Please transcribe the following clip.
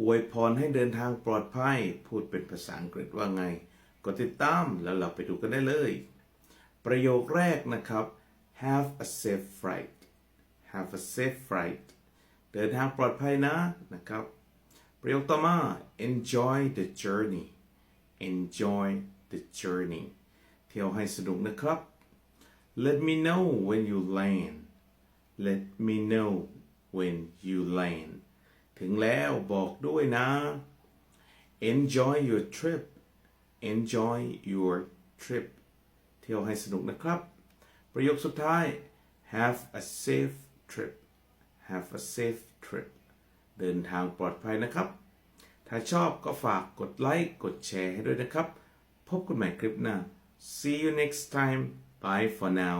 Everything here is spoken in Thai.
อวยพรให้เดินทางปลอดภัย พูดเป็นภาษาอังกฤษว่าไงกดติดตามแล้วเราไปดูกันได้เลย ประโยคแรกนะครับ have a safe flight have a safe flight เดินทางปลอดภัยนะนะครับ ประโยคต่อมา enjoy the journey enjoy the journey เที่ยวให้สนุกนะครับ let me know when you land let me know when you land ถึงแล้วบอกด้วยนะ enjoy your trip enjoy your trip เที่ยวให้สนุกนะครับ ประโยคสุดท้าย have a safe trip have a safe trip เดินทางปลอดภัยนะครับ ถ้าชอบก็ฝากกดไลค์ กดแชร์ให้ด้วยนะครับ พบกันใหม่คลิปหน้า see you next time bye for now